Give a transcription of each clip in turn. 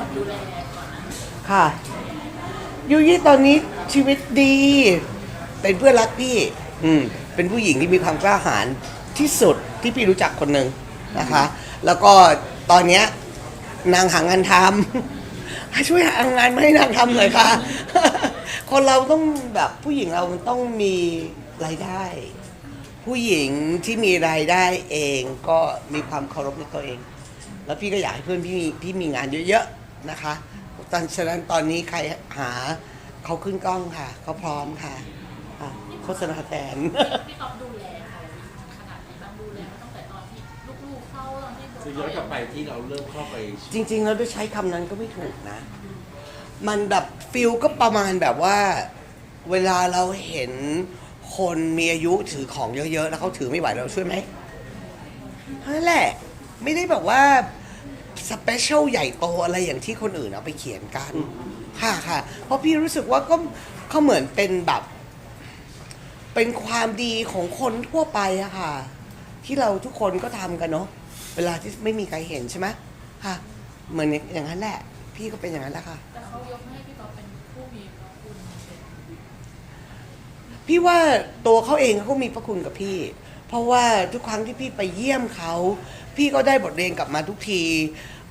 ก่อนดูแลก่อนนะค่ะยูยี่ตอนนี้ชีวิตดี เป็นเพื่อนรักพี่ อืม เป็นผู้หญิงที่มีความกล้าหาญที่สุดที่พี่รู้จักคนหนึ่งนะคะ แล้วก็ตอนเนี้ยนางหางานทำ ช่วยหางานมาให้นางทำหน่อยค่ะ คนเราต้องแบบผู้หญิงเรามันต้องมีรายได้ ผู้หญิงที่มีรายได้เองก็มีความเคารพในตัวเอง แล้วพี่ก็อยากให้เพื่อนพี่มีพี่มีงานเยอะๆ นะคะตอนฉะนั้นตอนนี้ใครหาเขาขึ้นกล้องค่ะ เขาพร้อมค่ะอะโฆษณาแทนพี่ต๊อบดูแลเขาขนาดไหนบ้างดูแลมาตั้งแต่ตอนที่ลูกๆเข้าตอนที่จะย้อนกลับไปที่เราเริ่มเข้าไป จริงๆแล้วด้วยใช้คำนั้นก็ไม่ถูกนะ มันแบบฟิลก็ประมาณแบบว่า เวลาเราเห็นคนมีอายุถือของเยอะๆ แล้วเขาถือไม่ไหวเราช่วยไหมนั่นแหละ ไม่ได้แบบว่า สเปเชียลใหญ่โตอะไรอย่างที่คนอื่นเอาไปเขียนกัน ค่ะค่ะ เพราะพี่รู้สึกว่าก็เขาเหมือนเป็นแบบ เป็นความดีของคนทั่วไปอะค่ะ ที่เราทุกคนก็ทำกันเนาะเวลาที่ไม่มีใครเห็นใช่ไหมค่ะ เหมือนอย่างนั้นแหละ พี่ก็เป็นอย่างนั้นแหละค่ะ แต่เขายกให้พี่ต๊อบเป็นผู้มีพระคุณเป็นพี่ว่าตัวเขาเองเขาก็มีพระคุณกับพี่ เพราะว่าทุกครั้งที่พี่ไปเยี่ยมเขา พี่ก็ได้บทเรียนกลับมาทุกที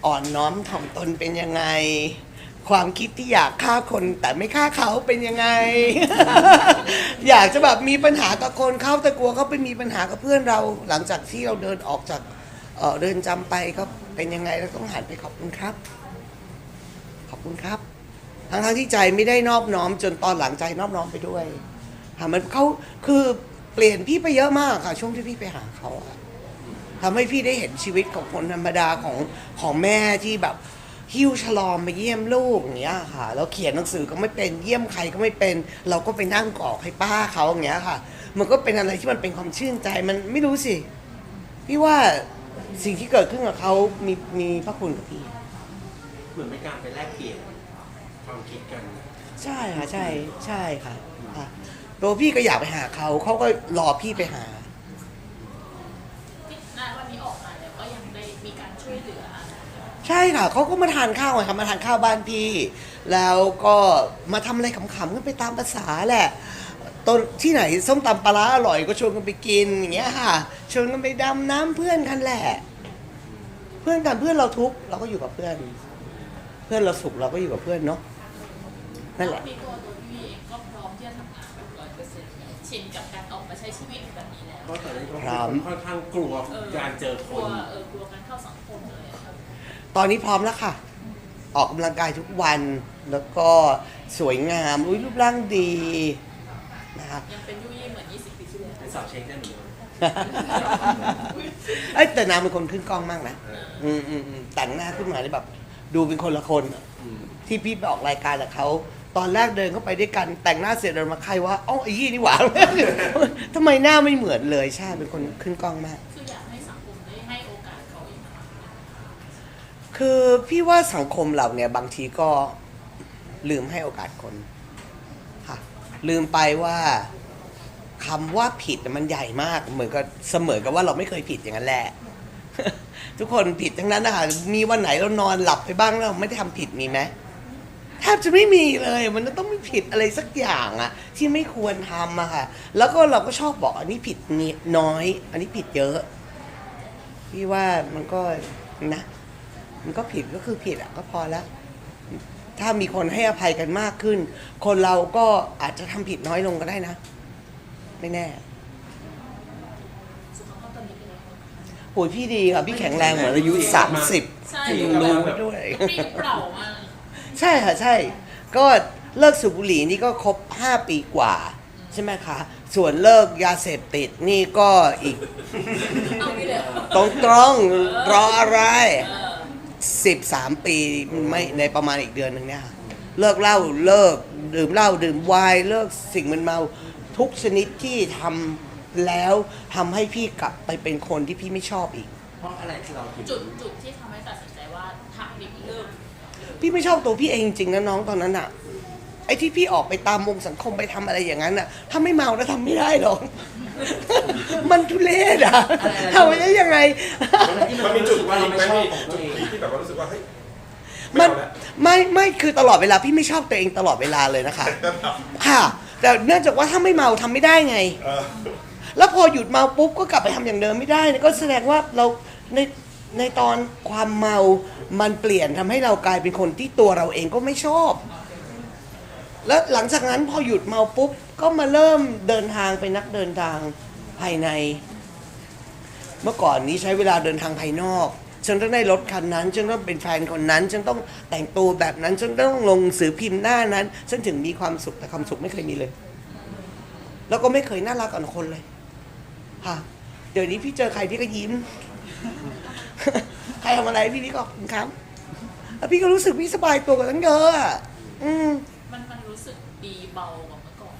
อ่อนน้อมถ่อมตนเป็นยังไง ความคิดที่อยากฆ่าคนแต่ไม่ฆ่าเขาเป็นยังไง อยากจะแบบมีปัญหากับคนเขาแต่กลัวเขาไปมีปัญหากับเพื่อนเราหลังจากที่เราเดินออกจากเอ่อเดินจำไปก็เป็นยังไงเราต้องหันไปขอบคุณครับ ขอบคุณครับ ทั้งๆที่ใจไม่ได้นอบน้อมจนตอนหลังใจนอบน้อมไปด้วยค่ะมันเขาคือ ปลี่ยนพี่ไปเยอะมากค่ะ ช่วงที่พี่ไปหาเขาอะทำให้พี่ได้เห็นชีวิตของคนธรรมดาของของแม่ที่แบบหิ้วฉลอมมาเยี่ยมลูกอย่างเงี้ยค่ะแล้วเขียนหนังสือก็ไม่เป็นเยี่ยมใครก็ไม่เป็น เราก็ไปนั่งกรอกให้ป้าเขาอย่างเงี้ยค่ะ มันก็เป็นอะไรที่มันเป็นความชื่นใจมันไม่รู้สิพี่ว่าสิ่งที่เกิดขึ้นกับเขามีมีพระคุณกับพี่เหมือนเป็นการไปแลกเปลี่ยนความคิดกัน ใช่ค่ะใช่ใช่ค่ะค่ะ ตัวพี่ก็อยากไปหาเขา เขาก็รอพี่ไปหาที่ณวันนี้ออกมาแล้วก็ยังได้มีการช่วยเหลือ ใช่ค่ะ เขาก็มาทานข้าวไงค่ะมาทานข้าวบ้านพี่ แล้วก็มาทำอะไรขำๆกันไปตามภาษาแหละตอนที่ไหนส้มตำปลาร้าอร่อยก็ชวนกันไปกินอย่างเงี้ยค่ะ ชวนกันไปดำน้ำเพื่อนกันแหละ เพื่อนกันเพื่อนเราทุกข์เราก็อยู่กับเพื่อน เพื่อนเราสุขเราก็อยู่กับเพื่อนเนาะนั่นแหละพี่ตัวตั ชินกับการออกมาใช้ชีวิตแบบนี้แล้วเพราะตอนนี้ก็พร้อมค่อนข้างกลัวการเจอคกลัน วเออกลัวการเข้าสังคมเลยครับตอนนี้พร้อมแล้วค่ะ ออกกำลังกายทุกวันแล้วก็สวยงามอุ้ยรูปร่างดีนะคะยังเป็นยุยี่เหมือน 20 ปีที่แล้วไปสอบเช็คได้เหมือนกันเอ้ยแต่นางเป็นคนขึ้นกล้องมากนะอืมอืมอืมแต่งหน้าขึ้นมาได้แบบ ดูเป็นคนละคนอะอืมที่พี่ไปออกรายการกับเขา ตอนแรกเดินเข้าไปด้วยกันแต่งหน้าเสร็จเดินมาใครว่าเอ้าไอ้ยี่นี่หว่า ทำไมหน้าไม่เหมือนเลยใช่เป็นคนขึ้นกล้องมาก คืออยากให้สังคมได้ให้โอกาสเขาอีกนะคะคือพี่ว่าสังคมเราเนี่ยบางทีก็ลืมให้โอกาสคนค่ะลืมไปว่าคำว่าผิดน่ะมันใหญ่มาก เหมือนกับเสมอกับว่าเราไม่เคยผิดอย่างนั้นแหละ ทุกคนผิดทั้งนั้นนะคะมีวันไหนเรานอนหลับไปบ้างแล้วเราไม่ได้ทำผิดมีไหม แทบจะไม่มีเลย มันต้องมีผิดอะไรสักอย่างอะที่ไม่ควรทำอะค่ะ แล้วก็เราก็ชอบบอกอันนี้ผิดนิดน้อย อันนี้ผิดเยอะ พี่ว่ามันก็นะ มันก็ผิดก็คือผิดอะก็พอแล้ว ถ้ามีคนให้อภัยกันมากขึ้น คนเราก็อาจจะทำผิดน้อยลงก็ได้นะ ไม่แน่สุขภาพตอนนี้เป็นยังไงโอ้ยพี่ดีค่ะ พี่แข็งแรงเหมือนอายุสามสิบใช่จริงแบรู้บด้วยปรี้เปล่ามาก ใช่ค่ะใช่ ก็เลิกสูบบุหรี่นี่ก็ครบ 5 ปีกว่า ใช่ไหมคะ ส่วนเลิกยาเสพติดนี่ก็อีกเอาไปเลยตรงตรงๆรออะไรเออสิบสามปีไม่ในประมาณอีกเดือนหนึ่งเนี่ยค่ะเลิกเหล้าเลิกดื่มเหล้าดื่มไวน์เลิกสิ่งมันเมาทุกชนิดที่ทำแล้วทำให้พี่กลับไปเป็นคนที่พี่ไม่ชอบอีก เพราะอะไรที่เราถึงจุดจุดที่ทำให้ตัดสินใจว่าทำดิบเลิก พี่ไม่ชอบตัวพี่เองจริงๆนะน้องตอนนั้นอะไอ้ที่พี่ออกไปตามวงสังคมไปทำอะไรอย่างนั้นอะถ้าไม่เมาแล้วทำไม่ได้หรอก มันทุเรศอะทำไปได้ยังไงที่มันมีจุดว่าเราพีคไม่ไหมชอบพี่ของตัวจุดเอง พีคที่แบบว่ารู้สึกว่าเฮ้ยมันเอาละไม่ไม่คือตลอดเวลาพี่ไม่ชอบตัวเองตลอดเวลาเลยนะคะ ค่ะ แต่เนื่องจากว่าถ้าไม่เมาทำไม่ได้ไง เออ แล้วพอหยุดเมาปุ๊บก็กลับไปทำอย่างเดิมไม่ได้เนี่ยก็แสดงว่าเราใน ในตอนความเมา มันเปลี่ยนทำให้เรากลายเป็นคนที่ตัวเราเองก็ไม่ชอบ แล้วหลังจากนั้นพอหยุดเมาปุ๊บ ก็มาเริ่มเดินทางเป็นนักเดินทางภายใน เมื่อก่อนนี้ใช้เวลาเดินทางภายนอก ฉันต้องได้รถคันนั้น ฉันต้องเป็นแฟนคนนั้น ฉันต้องแต่งตัวแบบนั้น ฉันต้องลงสือพิมพ์หน้านั้น ฉันถึงมีความสุข แต่ความสุขไม่เคยมีเลย แล้วก็ไม่เคยน่ารักกับคนเลย ค่ะ เดี๋ยวนี้พี่เจอใครพี่ก็ยิ้ม ใครทำอะไรพี่นี่ก็ขอบคุณครับแล้วพี่ก็รู้สึกพี่สบายตัวกว่าตั้งเยอะอะอืม มันมันรู้สึกดีเบากว่าเมื่อก่อน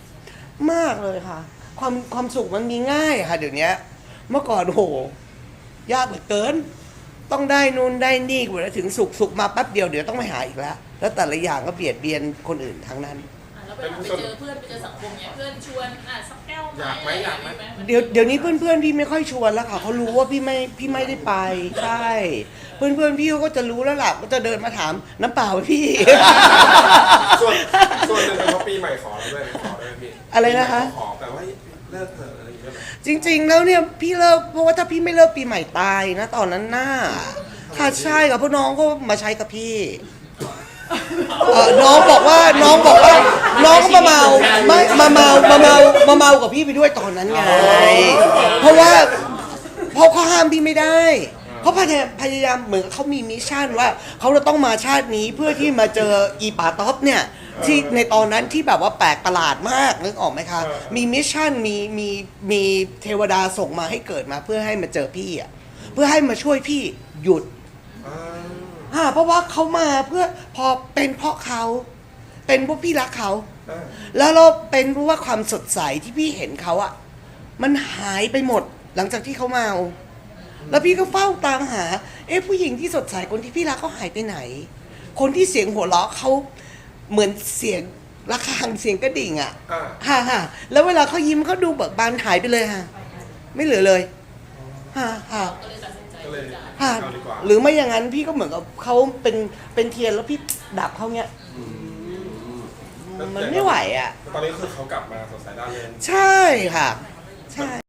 มากเลยค่ะ ความความสุขมันมีง่ายค่ะ เดี๋ยวนี้เมื่อก่อนโหยากเหลือเกิน ต้องได้นู่นได้นี่กว่าจะถึงสุขสุขมาแป๊บเดียวเดี๋ยวต้องไปหาอีกแล้ว แล้วแต่ละอย่างก็เบียดเบียนคนอื่นทั้งนั้นอะแล้ว เวลาไปเจอเพื่อนไปเจอสังคมเนี่ยเพื่อนชวนอะสักแก้วไหมอยากไหมอยากไหมอะไรางงี้เดี๋ยวเดี๋ยวนี้เพื่อนๆพี่ไม่ค่อยชวนแล้วค่ะเขารู้ว่าพี่ไม่พี่ไม่ได้ไปใช่เพื่อนๆพี่เขาก็จะรู้แล้วล่ะก็จะเดินมาถามน้ำเปล่าไหมพี่ ส่วนส่วนหนึ่งเป็นเพราะปีใหม่ขอเราด้วยขอด้วยพี่อะไรนะคะ ปีใหม่ขอแบบว่าเลิกเถอะอะไรอย่างเงี้ยแบบจริง ๆ แล้วเนี่ยพี่เลิกเพราะว่าถ้าพี่ไม่เลิกปีใหม่ตายนะตอนนั้นน่าค่ะใช่กับพวกน้องก็มาใช้กับพี่ เอ่อน้องบอกว่าน้องบอกว่า น้องก็มาเมาไม่มาเมามาเมามาเมากับพี่ไปด้วยตอนนั้นไง เพราะว่าเพราะเขาห้ามพี่ไม่ได้เขาพยายามพยายามเหมือนเขามีมิชชั่นว่าเขาจะต้องมาชาตินี้เพื่อที่มาเจออีป่าท็อปเนี่ยที่ในตอนนั้นที่แบบว่าแปลกประหลาดมากนึกออกไหมคะมีมิชชั่นมีมีมีเทวดาส่งมาให้เกิดมาเพื่อให้มาเจอพี่อะเพื่อให้มาช่วยพี่หยุดอ่า อ่าเพราะว่าเขามาเพื่อพอเป็นเพราะเขาเป็นเพราะพี่รักเขา อ่าแล้วเราเป็นเพราะว่าความสดใสที่พี่เห็นเขาอะมันหายไปหมดหลังจากที่เขาเมา แล้วพี่ก็เฝ้าตามหา เอ๊ะผู้หญิงที่สดใสคนที่พี่รักเขาหายไปไหน คนที่เสียงหัวเราะเขาเหมือนเสียงระฆังเสียงกระดิ่งอะอ่าฮ่าฮ่าแล้วเวลาเขายิ้มเขาดูเบิกบานหายไปเลยฮะไม่เหลือเลยฮ่าฮ่า ก็เลยตัดสินใจ ก็เลยที่จะค่ะเอาดีกว่าหรือไม่อย่างนั้นพี่ก็เหมือนกับเขาเป็นเป็นเทียนแล้วพี่ดับเขาเนี้ยมันไม่ไหวอะ ตอนนี้คือเขากลับมาสดใสด้านเล่นใช่ค่ะ ใช่